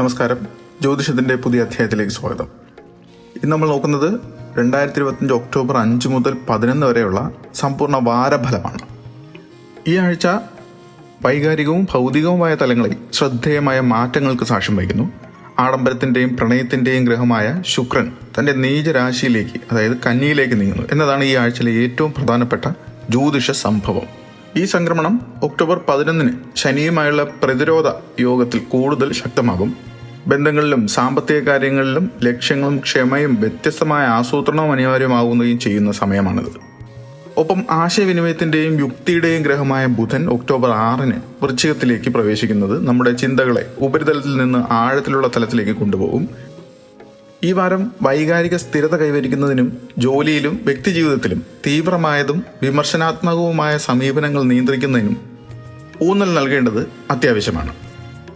നമസ്കാരം. ജ്യോതിഷത്തിന്റെ പുതിയ അധ്യായത്തിലേക്ക് സ്വാഗതം. ഇന്ന് നമ്മൾ നോക്കുന്നത് രണ്ടായിരത്തി ഇരുപത്തഞ്ച് ഒക്ടോബർ അഞ്ച് മുതൽ പതിനൊന്ന് വരെയുള്ള സമ്പൂർണ വാരഫലമാണ്. ഈ ആഴ്ച വൈകാരികവും ഭൗതികവുമായ തലങ്ങളിൽ ശ്രദ്ധേയമായ മാറ്റങ്ങൾക്ക് സാക്ഷ്യം വഹിക്കുന്നു. ആഡംബരത്തിന്റെയും പ്രണയത്തിന്റെയും ഗ്രഹമായ ശുക്രൻ തന്റെ നീചരാശിയിലേക്ക് അതായത് കന്നിയിലേക്ക് നീങ്ങുന്നു. എന്നതാണ് ഈ ആഴ്ചയിലെ ഏറ്റവും പ്രധാനപ്പെട്ട ജ്യോതിഷ സംഭവം. ഈ സംക്രമണം ഒക്ടോബർ പതിനൊന്നിന് ശനിയുമായുള്ള പ്രതിരോധ യോഗത്തിൽ കൂടുതൽ ശക്തമാകും. ബന്ധങ്ങളിലും സാമ്പത്തിക കാര്യങ്ങളിലും ലക്ഷ്യങ്ങളും ക്ഷമയും വ്യത്യസ്തമായ ആസൂത്രണവും അനിവാര്യമാകുകയും ചെയ്യുന്ന സമയമാണിത്. ഒപ്പം ആശയവിനിമയത്തിന്റെയും യുക്തിയുടെയും ഗ്രഹമായ ബുധൻ ഒക്ടോബർ ആറിന് വൃശ്ചികത്തിലേക്ക് പ്രവേശിക്കുന്നത് നമ്മുടെ ചിന്തകളെ ഉപരിതലത്തിൽ നിന്ന് ആഴത്തിലുള്ള തലത്തിലേക്ക് കൊണ്ടുപോകും. ഈ വാരം വൈകാരിക സ്ഥിരത കൈവരിക്കുന്നതിനും ജോലിയിലും വ്യക്തിജീവിതത്തിലും തീവ്രമായതും വിമർശനാത്മകവുമായ സമീപനങ്ങൾ നിയന്ത്രിക്കുന്നതിനും ഊന്നൽ നൽകേണ്ടത് അത്യാവശ്യമാണ്.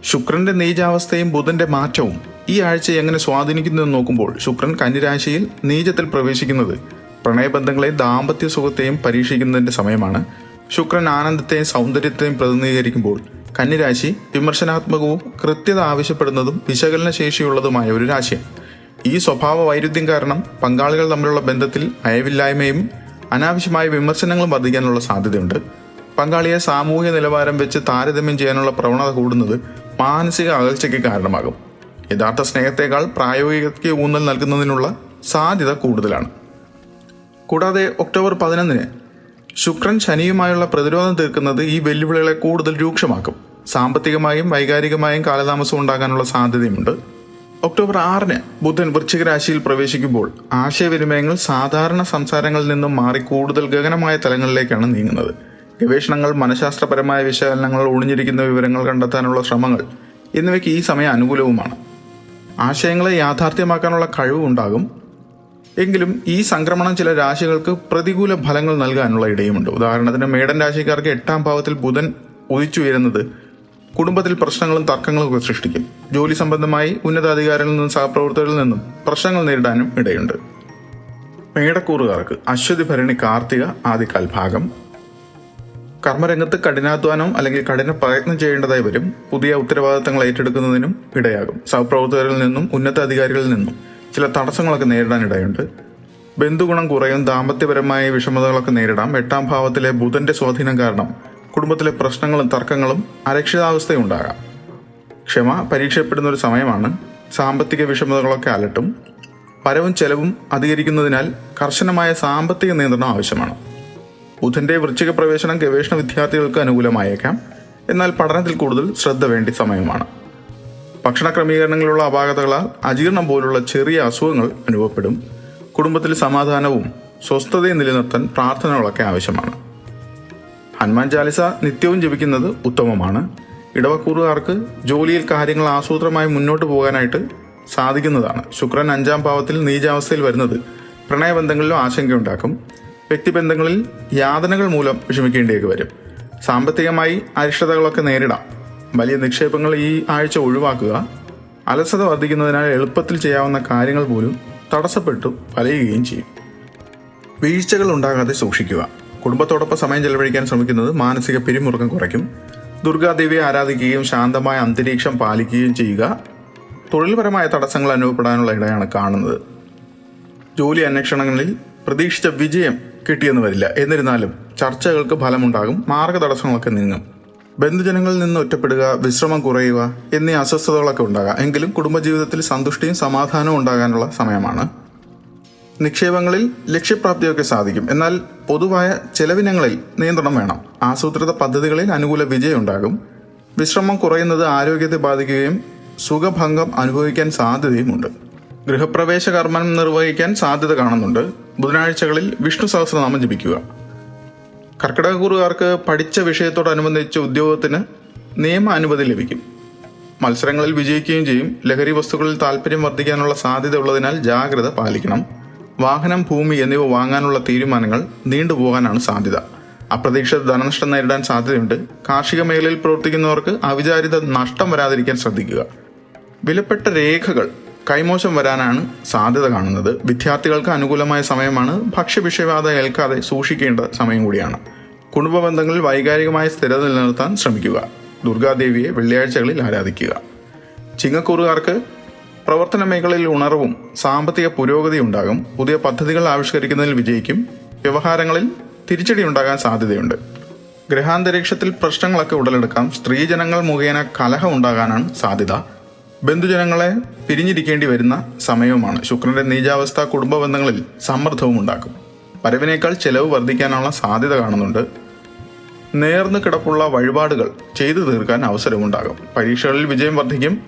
ശുക്രന്റെ നീചാവസ്ഥയും ബുധന്റെ മാറ്റവും ഈ ആഴ്ച എങ്ങനെ സ്വാധീനിക്കുന്നുവെന്ന് നോക്കുമ്പോൾ ശുക്രൻ കന്നിരാശിയിൽ നീചത്തിൽ പ്രവേശിക്കുന്നത് പ്രണയബന്ധങ്ങളെ ദാമ്പത്യ സുഖത്തെയും പരീക്ഷിക്കുന്നതിന്റെ സമയമാണ്. ശുക്രൻ ആനന്ദത്തെയും സൗന്ദര്യത്തെയും പ്രതിനിധീകരിക്കുമ്പോൾ കന്നിരാശി വിമർശനാത്മകവും കൃത്യത ആവശ്യപ്പെടുന്നതും വിശകലന ശേഷിയുള്ളതുമായ ഒരു രാശിയാണ്. ഈ സ്വഭാവ വൈരുദ്ധ്യം കാരണം പങ്കാളികൾ തമ്മിലുള്ള ബന്ധത്തിൽ അയവില്ലായ്മയും അനാവശ്യമായ വിമർശനങ്ങളും വർദ്ധിക്കാനുള്ള സാധ്യതയുണ്ട്. പങ്കാളിയെ സാമൂഹ്യ നിലവാരം വെച്ച് താരതമ്യം ചെയ്യാനുള്ള പ്രവണത കൂടുന്നത് മാനസിക അകൽച്ചയ്ക്ക് കാരണമാകും. യഥാർത്ഥ സ്നേഹത്തെക്കാൾ പ്രായോഗികതയ്ക്ക് ഊന്നൽ നൽകുന്നതിനുള്ള സാധ്യത കൂടുതലാണ്. കൂടാതെ ഒക്ടോബർ പതിനൊന്നിന് ശുക്രൻ ശനിയുമായുള്ള പ്രതിരോധം തീർക്കുന്നത് ഈ വെല്ലുവിളികളെ കൂടുതൽ രൂക്ഷമാക്കും. സാമ്പത്തികമായും വൈകാരികമായും കാലതാമസം ഉണ്ടാകാനുള്ള സാധ്യതയുമുണ്ട്. ഒക്ടോബർ ആറിന് ബുധൻ വൃശ്ചിക രാശിയിൽ പ്രവേശിക്കുമ്പോൾ ആശയവിനിമയങ്ങൾ സാധാരണ സംസാരങ്ങളിൽ നിന്നും മാറി കൂടുതൽ ഗഗനമായ തലങ്ങളിലേക്കാണ് നീങ്ങുന്നത്. ഗവേഷണങ്ങൾ മനഃശാസ്ത്രപരമായ വിശകലനങ്ങൾ ഒളിഞ്ഞിരിക്കുന്ന വിവരങ്ങൾ കണ്ടെത്താനുള്ള ശ്രമങ്ങൾ എന്നിവയ്ക്ക് ഈ സമയം അനുകൂലവുമാണ്. ആശയങ്ങളെ യാഥാർത്ഥ്യമാക്കാനുള്ള കഴിവുണ്ടാകും. എങ്കിലും ഈ സംക്രമണം ചില രാശികൾക്ക് പ്രതികൂല ഫലങ്ങൾ നൽകാനുള്ള ഇടയുമുണ്ട്. ഉദാഹരണത്തിന് മേടൻ രാശിക്കാർക്ക് എട്ടാം ഭാവത്തിൽ ബുധൻ ഉദിച്ചുയരുന്നത് കുടുംബത്തിൽ പ്രശ്നങ്ങളും തർക്കങ്ങളും ഒക്കെ സൃഷ്ടിക്കും. ജോലി സംബന്ധമായി ഉന്നതാധികാരികളിൽ നിന്നും സഹപ്രവർത്തകരിൽ നിന്നും പ്രശ്നങ്ങൾ നേരിടാനും ഇടയുണ്ട്. മേടക്കൂറുകാർക്ക് അശ്വതി ഭരണി കാർത്തിക ആദിക്കാൽ ഭാഗം കർമ്മരംഗത്ത് കഠിനാധ്വാനം അല്ലെങ്കിൽ കഠിന പ്രയത്നം ചെയ്യേണ്ടതായി വരും. പുതിയ ഉത്തരവാദിത്തങ്ങൾ ഏറ്റെടുക്കുന്നതിനും ഇടയാകും. സഹപ്രവർത്തകരിൽ നിന്നും ഉന്നത അധികാരികളിൽ നിന്നും ചില തടസ്സങ്ങളൊക്കെ നേരിടാൻ ഇടയുണ്ട് ബന്ധുഗുണം കുറയും ദാമ്പത്യപരമായ വിഷമതകളൊക്കെ നേരിടാം. എട്ടാം ഭാവത്തിലെ ബുധന്റെ സ്വാധീനം കാരണം കുടുംബത്തിലെ പ്രശ്നങ്ങളും തർക്കങ്ങളും അരക്ഷിതാവസ്ഥയും ഉണ്ടാകാം. ക്ഷമ പരീക്ഷപ്പെടുന്ന ഒരു സമയമാണ്. സാമ്പത്തിക വിഷമതകളൊക്കെ അലട്ടും. വരവും ചെലവും അധികരിക്കുന്നതിനാൽ കർശനമായ സാമ്പത്തിക നിയന്ത്രണം ആവശ്യമാണ്. ബുധന്റെ വൃശ്ചിക പ്രവേശനം ഗവേഷണ വിദ്യാർത്ഥികൾക്ക് അനുകൂലമായേക്കാം. എന്നാൽ പഠനത്തിൽ കൂടുതൽ ശ്രദ്ധ വേണ്ടി സമയമാണ്. ഭക്ഷണ ക്രമീകരണങ്ങളിലുള്ള അപാകതകളാൽ അജീർണം പോലുള്ള ചെറിയ അസുഖങ്ങൾ അനുഭവപ്പെടും. കുടുംബത്തിൽ സമാധാനവും സ്വസ്ഥതയും നിലനിർത്താൻ പ്രാർത്ഥനകളൊക്കെ ആവശ്യമാണ്. ഹനുമാൻ ചാലിസ നിത്യവും ജപിക്കുന്നത് ഉത്തമമാണ്. ഇടവക്കൂറുകാർക്ക് ജോലിയിൽ കാര്യങ്ങൾ ആസൂത്രമായി മുന്നോട്ട് പോകാനായിട്ട് സാധിക്കുന്നതാണ്. ശുക്രൻ അഞ്ചാം ഭാവത്തിൽ നീചാവസ്ഥയിൽ വരുന്നത് പ്രണയബന്ധങ്ങളിലും ആശങ്കയുണ്ടാക്കും. വ്യക്തിബന്ധങ്ങളിൽ യാതനകൾ മൂലം വിഷമിക്കേണ്ടിയൊക്കെ വരും. സാമ്പത്തികമായി അരിഷ്ടതകളൊക്കെ നേരിടാം. വലിയ നിക്ഷേപങ്ങൾ ഈ ആഴ്ച ഒഴിവാക്കുക അലസത വർദ്ധിക്കുന്നതിനാൽ എളുപ്പത്തിൽ ചെയ്യാവുന്ന കാര്യങ്ങൾ പോലും തടസ്സപ്പെട്ടു വലയുകയും ചെയ്യും. വീഴ്ചകൾ ഉണ്ടാകാതെ സൂക്ഷിക്കുക. കുടുംബത്തോടൊപ്പം സമയം ചെലവഴിക്കാൻ ശ്രമിക്കുന്നത് മാനസിക പിരിമുറുക്കം കുറയ്ക്കും. ദുർഗാദേവിയെ ആരാധിക്കുകയും ശാന്തമായ അന്തരീക്ഷം പാലിക്കുകയും ചെയ്യുക തൊഴിൽപരമായ തടസ്സങ്ങൾ അനുഭവപ്പെടാനുള്ള ഇടയാണ് കാണുന്നത്. ജോലി അന്വേഷണങ്ങളിൽ പ്രതീക്ഷിച്ച വിജയം കിട്ടിയെന്ന് വരില്ല. എന്നിരുന്നാലും ചർച്ചകൾക്ക് ഫലമുണ്ടാകും മാർഗതടസ്സങ്ങളൊക്കെ നീങ്ങും. ബന്ധുജനങ്ങളിൽ നിന്ന് ഒറ്റപ്പെടുക വിശ്രമം കുറയുക എന്നീ അസ്വസ്ഥതകളൊക്കെ ഉണ്ടാകാം. എങ്കിലും കുടുംബജീവിതത്തിൽ സന്തുഷ്ടിയും സമാധാനവും ഉണ്ടാകാനുള്ള സമയമാണ്. നിക്ഷേപങ്ങളിൽ ലക്ഷ്യപ്രാപ്തിയൊക്കെ സാധിക്കും. എന്നാൽ പൊതുവായ ചെലവിനങ്ങളിൽ നിയന്ത്രണം വേണം. ആസൂത്രിത പദ്ധതികളിൽ അനുകൂല വിജയം ഉണ്ടാകും. വിശ്രമം കുറയുന്നത് ആരോഗ്യത്തെ ബാധിക്കുകയും സുഖഭംഗം അനുഭവിക്കാൻ സാധ്യതയുമുണ്ട്. ഗൃഹപ്രവേശ കർമ്മം നിർവഹിക്കാൻ സാധ്യത കാണുന്നുണ്ട്. ബുധനാഴ്ചകളിൽ വിഷ്ണു സഹസ്രനാമം ജപിക്കുക. കർക്കിടകക്കുറുകാർക്ക് പഠിച്ച വിഷയത്തോടനുബന്ധിച്ച് ഉദ്യോഗത്തിന് നിയമ അനുമതി ലഭിക്കും. മത്സരങ്ങളിൽ വിജയിക്കുകയും ചെയ്യും. ലഹരി വസ്തുക്കളിൽ താല്പര്യം വർദ്ധിക്കാനുള്ള സാധ്യത ഉള്ളതിനാൽ ജാഗ്രത പാലിക്കണം. വാഹനം ഭൂമി എന്നിവ വാങ്ങാനുള്ള തീരുമാനങ്ങൾ നീണ്ടുപോകാനാണ് സാധ്യത. അപ്രതീക്ഷിത ധനനഷ്ടം നേരിടാൻ സാധ്യതയുണ്ട്. കാർഷിക മേഖലയിൽ പ്രവർത്തിക്കുന്നവർക്ക് അവിചാരിത നഷ്ടം വരാതിരിക്കാൻ ശ്രദ്ധിക്കുക. വിലപ്പെട്ട രേഖകൾ കൈമോശം വരാനാണ് സാധ്യത കാണുന്നത്. വിദ്യാർത്ഥികൾക്ക് അനുകൂലമായ സമയമാണ്. ഭക്ഷ്യവിഷയബാധ ഏൽക്കാതെ സൂക്ഷിക്കേണ്ട സമയം കൂടിയാണ്. കുടുംബ ബന്ധങ്ങളിൽ വൈകാരികമായ സ്ഥിരത നിലനിർത്താൻ ശ്രമിക്കുക. ദുർഗാദേവിയെ വെള്ളിയാഴ്ചകളിൽ ആരാധിക്കുക. ചിങ്ങക്കൂറുകാർക്ക് പ്രവർത്തന മേഖലയിൽ ഉണർവും സാമ്പത്തിക പുരോഗതി ഉണ്ടാകും. പുതിയ പദ്ധതികൾ ആവിഷ്കരിക്കുന്നതിൽ വിജയിക്കും. വ്യവഹാരങ്ങളിൽ തിരിച്ചടി ഉണ്ടാകാൻ സാധ്യതയുണ്ട്. ഗ്രഹാന്തരീക്ഷത്തിൽ പ്രശ്നങ്ങളൊക്കെ ഉടലെടുക്കാം. സ്ത്രീജനങ്ങൾ മുഖേന കലഹം ഉണ്ടാകാനാണ് സാധ്യത. ബന്ധുജനങ്ങളെ പിരിഞ്ഞിരിക്കേണ്ടി വരുന്ന സമയവുമാണ്. ശുക്രന്റെ നീചാവസ്ഥ കുടുംബ ബന്ധങ്ങളിൽ സമ്മർദ്ദവും ഉണ്ടാക്കും. വരവിനേക്കാൾ ചെലവ് വർദ്ധിക്കാനുള്ള സാധ്യത കാണുന്നുണ്ട്. നേർന്നു കിടപ്പുള്ള വഴിപാടുകൾ ചെയ്തു തീർക്കാൻ അവസരമുണ്ടാകും. പരീക്ഷകളിൽ വിജയം വർദ്ധിക്കും.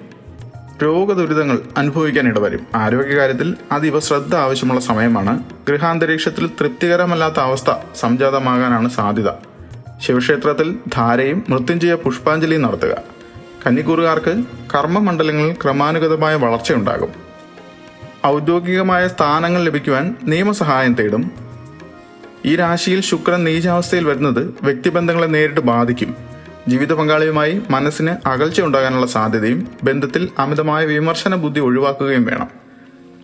രോഗദുരിതങ്ങൾ അനുഭവിക്കാൻ ഇടവരും. ആരോഗ്യകാര്യത്തിൽ അതീവ ശ്രദ്ധ ആവശ്യമുള്ള സമയമാണ്. ഗൃഹാന്തരീക്ഷത്തിൽ തൃപ്തികരമല്ലാത്ത അവസ്ഥ സംജാതമാകാനാണ് സാധ്യത. ശിവക്ഷേത്രത്തിൽ ധാരയും മൃത്യുഞ്ജയ പുഷ്പാഞ്ജലിയും നടത്തുക. കന്നിക്കൂറുകാർക്ക് കർമ്മമണ്ഡലങ്ങളിൽ ക്രമാനുഗതമായ വളർച്ചയുണ്ടാകും. ഔദ്യോഗികമായ സ്ഥാനങ്ങൾ ലഭിക്കുവാൻ നിയമസഹായം തേടും. ഈ രാശിയിൽ ശുക്രൻ നീചാവസ്ഥയിൽ വരുന്നത് വ്യക്തിബന്ധങ്ങളെ നേരിട്ട് ബാധിക്കും. ജീവിത പങ്കാളിയുമായി മനസ്സിന് അകൽച്ച ഉണ്ടാകാനുള്ള സാധ്യതയും ബന്ധത്തിൽ അമിതമായ വിമർശന ബുദ്ധി ഒഴിവാക്കുകയും വേണം.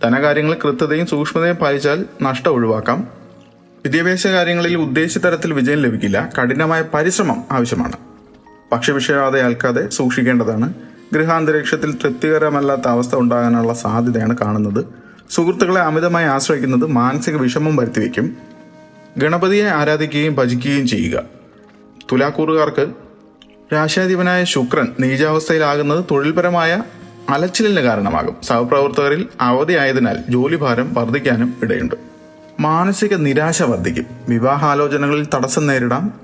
ധനകാര്യങ്ങൾ കൃത്യതയും സൂക്ഷ്മതയും പാലിച്ചാൽ നഷ്ടം ഒഴിവാക്കാം. വിദ്യാഭ്യാസ കാര്യങ്ങളിൽ ഉദ്ദേശിച്ച തരത്തിൽ വിജയം ലഭിക്കില്ല. കഠിനമായ പരിശ്രമം ആവശ്യമാണ്. ഭക്ഷ്യവിഷയാതെ ഏൽക്കാതെ സൂക്ഷിക്കേണ്ടതാണ്. ഗൃഹാന്തരീക്ഷത്തിൽ തൃപ്തികരമല്ലാത്ത അവസ്ഥ ഉണ്ടാകാനുള്ള സാധ്യതയാണ് കാണുന്നത്. സുഹൃത്തുക്കളെ അമിതമായി ആശ്രയിക്കുന്നത് മാനസിക വിഷമം വരുത്തിവെക്കും ഗണപതിയെ ആരാധിക്കുകയും ഭജിക്കുകയും ചെയ്യുക. തുലാക്കൂറുകാർക്ക് രാശാധിപനായ ശുക്രൻ നീചാവസ്ഥയിലാകുന്നത് തൊഴിൽപരമായ അലച്ചിലിന് കാരണമാകും. സഹപ്രവർത്തകരിൽ അവധിയായതിനാൽ ജോലിഭാരം വർദ്ധിക്കാനും ഇടയുണ്ട്. മാനസിക നിരാശ വർദ്ധിക്കും. വിവാഹാലോചനകളിൽ തടസ്സം നേരിടാം.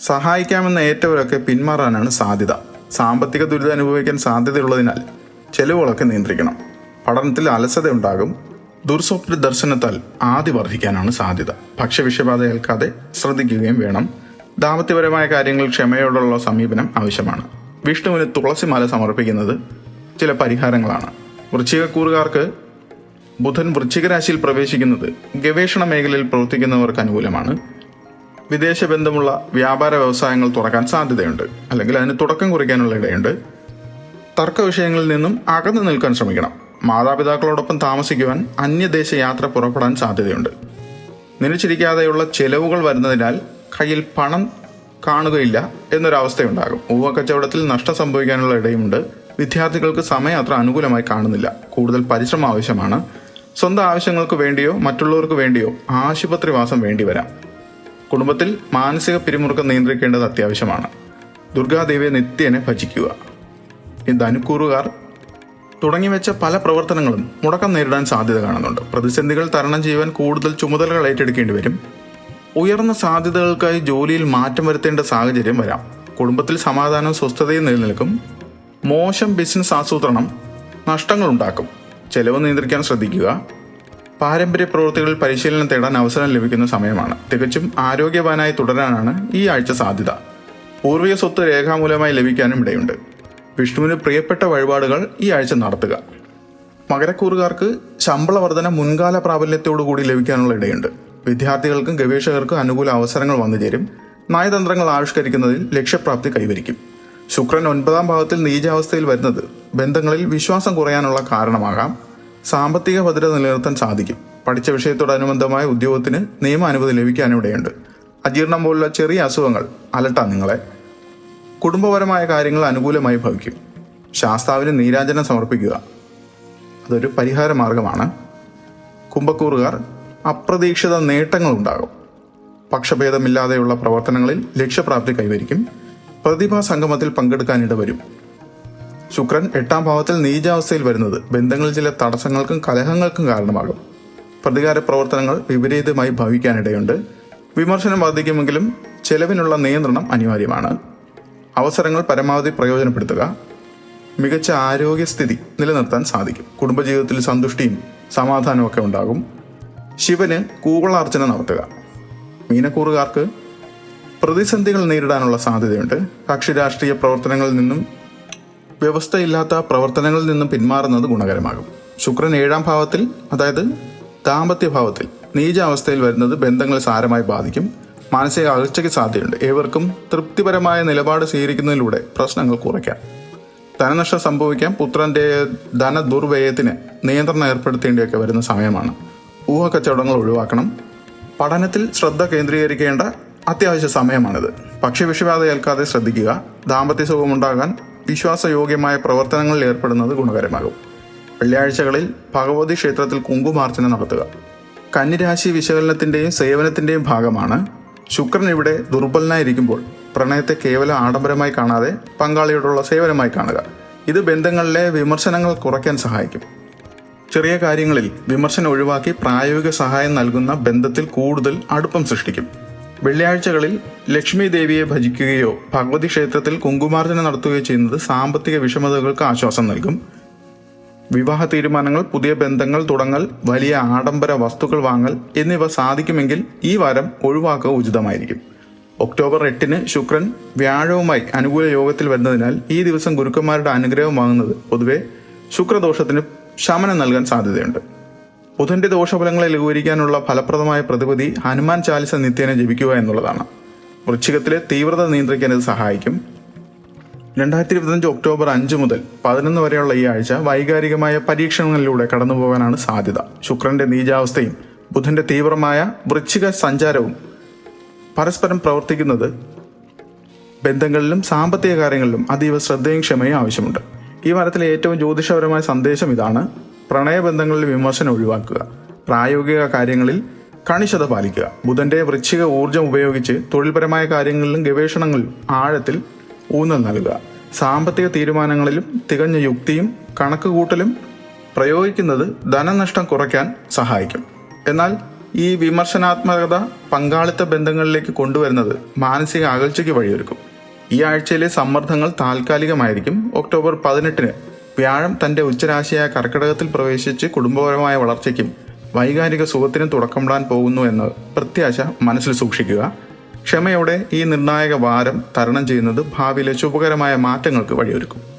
സഹായിക്കാമെന്ന ഏറ്റവരൊക്കെ പിന്മാറാനാണ് സാധ്യത. സാമ്പത്തിക ദുരിതം അനുഭവിക്കാൻ സാധ്യതയുള്ളതിനാൽ ചെലവുകളൊക്കെ നിയന്ത്രിക്കണം. പഠനത്തിൽ അലസത ഉണ്ടാകും ദുർസ്വപ്ന ദർശനത്താൽ ആദ്യ വർദ്ധിക്കാനാണ് സാധ്യത. ഭക്ഷ്യവിഷബാധ ഏൽക്കാതെ ശ്രദ്ധിക്കുകയും വേണം. ദാമ്പത്യപരമായ കാര്യങ്ങൾ ക്ഷമയോടുള്ള സമീപനം ആവശ്യമാണ്. വിഷ്ണുവിന് തുളസിമാല സമർപ്പിക്കുന്നത് ചില പരിഹാരങ്ങളാണ്. വൃശ്ചികക്കൂറുകാർക്ക് ബുധൻ വൃശ്ചികരാശിയിൽ പ്രവേശിക്കുന്നത് ഗവേഷണ മേഖലയിൽ പ്രവർത്തിക്കുന്നവർക്ക് അനുകൂലമാണ്. വിദേശ ബന്ധമുള്ള വ്യാപാര വ്യവസായങ്ങൾ തുറക്കാൻ സാധ്യതയുണ്ട്. അല്ലെങ്കിൽ അതിന് തുടക്കം കുറിക്കാനുള്ള ഇടയുണ്ട്. തർക്ക വിഷയങ്ങളിൽ നിന്നും അകന്നു നിൽക്കാൻ ശ്രമിക്കണം. മാതാപിതാക്കളോടൊപ്പം താമസിക്കുവാൻ അന്യദേശ യാത്ര പുറപ്പെടാൻ സാധ്യതയുണ്ട്. നിലച്ചിരിക്കാതെയുള്ള ചെലവുകൾ വരുന്നതിനാൽ കയ്യിൽ പണം കാണുകയില്ല എന്നൊരവസ്ഥയുണ്ടാകും. ഊവ കച്ചവടത്തിൽ നഷ്ടം സംഭവിക്കാനുള്ള ഇടയുമുണ്ട്. വിദ്യാർത്ഥികൾക്ക് സമയം അത്ര അനുകൂലമായി കാണുന്നില്ല. കൂടുതൽ പരിശ്രമം ആവശ്യമാണ്. സ്വന്തം ആവശ്യങ്ങൾക്ക് വേണ്ടിയോ മറ്റുള്ളവർക്ക് വേണ്ടിയോ ആശുപത്രിവാസം വേണ്ടി വരാം കുടുംബത്തിൽ മാനസിക പിരിമുറുക്കം നിയന്ത്രിക്കേണ്ടത് അത്യാവശ്യമാണ്. ദുർഗാദേവിയെ നിത്യേനെ ഭജിക്കുക. ഈ ധനുക്കൂറുകാർ തുടങ്ങി വെച്ച പല പ്രവർത്തനങ്ങളും മുടക്കം നേരിടാൻ സാധ്യത കാണുന്നുണ്ട്. പ്രതിസന്ധികൾ തരണം ചെയ്യുവാൻ കൂടുതൽ ചുമതലകൾ ഏറ്റെടുക്കേണ്ടി വരും. ഉയർന്ന സാധ്യതകൾക്കായി ജോലിയിൽ മാറ്റം വരുത്തേണ്ട സാഹചര്യം വരാം. കുടുംബത്തിൽ സമാധാനവും സ്വസ്ഥതയും നിലനിൽക്കും. മോശം ബിസിനസ് ആസൂത്രണം നഷ്ടങ്ങൾ ഉണ്ടാക്കും ചെലവ് നിയന്ത്രിക്കാൻ ശ്രദ്ധിക്കുക. പാരമ്പര്യ പ്രവൃത്തികളിൽ പരിശീലനം തേടാൻ അവസരം ലഭിക്കുന്ന സമയമാണ്. തികച്ചും ആരോഗ്യവാനായി തുടരാനാണ് ഈ ആഴ്ച സാധ്യത. പൂർവിക സ്വത്ത് രേഖാമൂലമായി ലഭിക്കാനും ഇടയുണ്ട്. വിഷ്ണുവിന് പ്രിയപ്പെട്ട വഴിപാടുകൾ ഈ ആഴ്ച നടത്തുക. മകരക്കൂറുകാർക്ക് ശമ്പള വർധന മുൻകാല പ്രാബല്യത്തോടുകൂടി ലഭിക്കാനുള്ള ഇടയുണ്ട്. വിദ്യാർത്ഥികൾക്കും ഗവേഷകർക്കും അനുകൂല അവസരങ്ങൾ വന്നു ചേരും. നയതന്ത്രങ്ങൾ ആവിഷ്കരിക്കുന്നതിൽ ലക്ഷ്യപ്രാപ്തി കൈവരിക്കും. ശുക്രൻ ഒൻപതാം ഭാവത്തിൽ നീചാവസ്ഥയിൽ വരുന്നത് ബന്ധങ്ങളിൽ വിശ്വാസം കുറയാനുള്ള കാരണമാകാം. സാമ്പത്തിക ഭദ്രത നിലനിർത്താൻ സാധിക്കും. പഠിച്ച വിഷയത്തോടനുബന്ധമായ ഉദ്യോഗത്തിന് നിയമ അനുമതി ലഭിക്കാനിവിടെയുണ്ട്. അജീർണം പോലുള്ള ചെറിയ അസുഖങ്ങൾ അലട്ടാം നിങ്ങളെ. കുടുംബപരമായ കാര്യങ്ങൾ അനുകൂലമായി ഭവിക്കും. ശാസ്താവിന് നീരാഞ്ജനം സമർപ്പിക്കുക. അതൊരു പരിഹാര മാർഗമാണ്. കുംഭക്കൂറുകാർ അപ്രതീക്ഷിത നേട്ടങ്ങൾ ഉണ്ടാകും പക്ഷഭേദമില്ലാതെയുള്ള പ്രവർത്തനങ്ങളിൽ ലക്ഷ്യപ്രാപ്തി കൈവരിക്കും. പ്രതിഭാ സംഗമത്തിൽ പങ്കെടുക്കാനിട വരും ശുക്രൻ എട്ടാം ഭാവത്തിൽ നീചാവസ്ഥയിൽ വരുന്നത് ബന്ധങ്ങളിൽ ചില തടസ്സങ്ങൾക്കും കലഹങ്ങൾക്കും കാരണമാകും. പ്രതികാര പ്രവർത്തനങ്ങൾ വിപരീതമായി ഭവിക്കാനിടയുണ്ട്. വിമർശനം വർദ്ധിക്കുമെങ്കിലും ചെലവിനുള്ള നിയന്ത്രണം അനിവാര്യമാണ്. അവസരങ്ങൾ പരമാവധി പ്രയോജനപ്പെടുത്തുക. മികച്ച ആരോഗ്യസ്ഥിതി നിലനിർത്താൻ സാധിക്കും. കുടുംബജീവിതത്തിൽ സന്തുഷ്ടിയും സമാധാനവും ഒക്കെ ഉണ്ടാകും. ശിവന് കൂവളാർച്ചന നടത്തുക. മീനക്കൂറുകാർക്ക് പ്രതിസന്ധികൾ നേരിടാനുള്ള സാധ്യതയുണ്ട്. കക്ഷി രാഷ്ട്രീയ പ്രവർത്തനങ്ങളിൽ നിന്നും വ്യവസ്ഥയില്ലാത്ത പ്രവർത്തനങ്ങളിൽ നിന്നും പിന്മാറുന്നത് ഗുണകരമാകും. ശുക്രൻ ഏഴാം ഭാവത്തിൽ അതായത് ദാമ്പത്യഭാവത്തിൽ നീചാവസ്ഥയിൽ വരുന്നത് ബന്ധങ്ങളെ സാരമായി ബാധിക്കും. മാനസിക അകൽച്ചയ്ക്ക് സാധ്യതയുണ്ട്. ഏവർക്കും തൃപ്തിപരമായ നിലപാട് സ്വീകരിക്കുന്നതിലൂടെ പ്രശ്നങ്ങൾ കുറയ്ക്കാം. ധനനഷ്ടം സംഭവിക്കാം. പുത്രന്റെ ധന ദുർവ്യയത്തിന് നിയന്ത്രണം ഏർപ്പെടുത്തേണ്ടിയൊക്കെ വരുന്ന സമയമാണ്. ഊഹക്കച്ചവടങ്ങൾ ഒഴിവാക്കണം. പഠനത്തിൽ ശ്രദ്ധ കേന്ദ്രീകരിക്കേണ്ട അത്യാവശ്യ സമയമാണിത്. പക്ഷി വിഷബാധ ഏൽക്കാതെ ശ്രദ്ധിക്കുക. ദാമ്പത്യ സുഖമുണ്ടാകാൻ വിശ്വാസയോഗ്യമായ പ്രവർത്തനങ്ങളിൽ ഏർപ്പെടുന്നത് ഗുണകരമാകും. വെള്ളിയാഴ്ചകളിൽ ഭഗവതി ക്ഷേത്രത്തിൽ കുങ്കുമാർച്ചന നടത്തുക. കന്നിരാശി വിശകലനത്തിന്റെയും സേവനത്തിന്റെയും ഭാഗമാണ് ശുക്രൻ ഇവിടെ ദുർബലനായിരിക്കുമ്പോൾ പ്രണയത്തെ കേവലം ആഡംബരമായി കാണാതെ പങ്കാളിയോടുള്ള സേവനമായി കാണുക. ഇത് ബന്ധങ്ങളിലെ വിമർശനങ്ങൾ കുറയ്ക്കാൻ സഹായിക്കും. ചെറിയ കാര്യങ്ങളിൽ വിമർശനം ഒഴിവാക്കി പ്രായോഗിക സഹായം നൽകുന്ന ബന്ധത്തിൽ കൂടുതൽ അടുപ്പം സൃഷ്ടിക്കും. വെള്ളിയാഴ്ചകളിൽ ലക്ഷ്മി ദേവിയെ ഭജിക്കുകയോ ഭഗവതി ക്ഷേത്രത്തിൽ കുങ്കുമാർജന നടത്തുകയോ ചെയ്യുന്നത് സാമ്പത്തിക വിഷമതകൾക്ക് ആശ്വാസം നൽകും. വിവാഹ തീരുമാനങ്ങൾ പുതിയ ബന്ധങ്ങൾ തുടങ്ങൽ വലിയ ആഡംബര വസ്തുക്കൾ വാങ്ങൽ എന്നിവ സാധിക്കുമെങ്കിൽ ഈ വാരം ഒഴിവാക്കുക ഉചിതമായിരിക്കും. ഒക്ടോബർ എട്ടിന് ശുക്രൻ വ്യാഴവുമായി അനുകൂല യോഗത്തിൽ വരുന്നതിനാൽ ഈ ദിവസം ഗുരുക്കന്മാരുടെ അനുഗ്രഹം വാങ്ങുന്നത് പൊതുവെ ശുക്രദോഷത്തിന് ശമനം നൽകാൻ സാധ്യതയുണ്ട്. ബുധന്റെ ദോഷഫലങ്ങളെ ലഘൂകരിക്കാനുള്ള ഫലപ്രദമായ പ്രതിവിധി ഹനുമാൻ ചാലിസ നിത്യേന ജപിക്കുക എന്നുള്ളതാണ്. വൃശ്ചികത്തിലെ തീവ്രത നിയന്ത്രിക്കാൻ ഇത് സഹായിക്കും. രണ്ടായിരത്തി ഇരുപത്തഞ്ച് ഒക്ടോബർ അഞ്ച് മുതൽ പതിനൊന്ന് വരെയുള്ള ഈ ആഴ്ച വൈകാരികമായ പരീക്ഷണങ്ങളിലൂടെ കടന്നു പോകാനാണ് സാധ്യത. ശുക്രന്റെ നീചാവസ്ഥയും ബുധന്റെ തീവ്രമായ വൃശ്ചിക സഞ്ചാരവും പരസ്പരം പ്രവർത്തിക്കുന്നത് ബന്ധങ്ങളിലും സാമ്പത്തിക കാര്യങ്ങളിലും അതീവ ശ്രദ്ധയും ക്ഷമയും ആവശ്യമുണ്ട്. ഈ വാരത്തിലെ ഏറ്റവും ജ്യോതിഷപരമായ സന്ദേശം ഇതാണ്. പ്രണയബന്ധങ്ങളിൽ വിമർശനം ഒഴിവാക്കുക. പ്രായോഗിക കാര്യങ്ങളിൽ കണിശത പാലിക്കുക. ബുധന്റെ വൃശ്ചിക ഊർജം ഉപയോഗിച്ച് തൊഴിൽപരമായ കാര്യങ്ങളിലും ഗവേഷണങ്ങളിലും ആഴത്തിൽ ഊന്നൽ നൽകുക. സാമ്പത്തിക തീരുമാനങ്ങളിലും തികഞ്ഞ യുക്തിയും കണക്കുകൂട്ടലും പ്രയോഗിക്കുന്നത് ധനനഷ്ടം കുറയ്ക്കാൻ സഹായിക്കും. എന്നാൽ ഈ വിമർശനാത്മകത പങ്കാളിത്ത ബന്ധങ്ങളിലേക്ക് കൊണ്ടുവരുന്നത് മാനസിക അകൽച്ചയ്ക്ക് വഴിയൊരുക്കും. ഈ ആഴ്ചയിലെ സമ്മർദ്ദങ്ങൾ താൽക്കാലികമായിരിക്കും. ഒക്ടോബർ പതിനെട്ടിന് വ്യാഴം തന്റെ ഉച്ചരാശിയായ കർക്കിടകത്തിൽ പ്രവേശിച്ച് കുടുംബപരമായ വളർച്ചയ്ക്കും വൈകാരിക സുഖത്തിനും തുടക്കമിടാൻ പോകുന്നു എന്ന് പ്രത്യാശ മനസ്സിൽ സൂക്ഷിക്കുക. ക്ഷമയോടെ ഈ നിർണായക വാരം തരണം ചെയ്യുന്നത് ഭാവിയിലെ ശുഭകരമായ മാറ്റങ്ങൾക്ക് വഴിയൊരുക്കും.